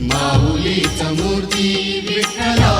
माऊलीच मूर्ती विठ्ठला.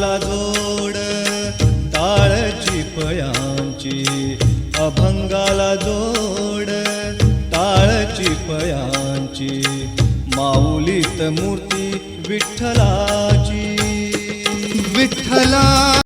अभंगाला जोड ताळची पयांची अभंगाला जोड ताळची पयांची माऊलीत मूर्ती विठ्ठलाची. विठ्ठला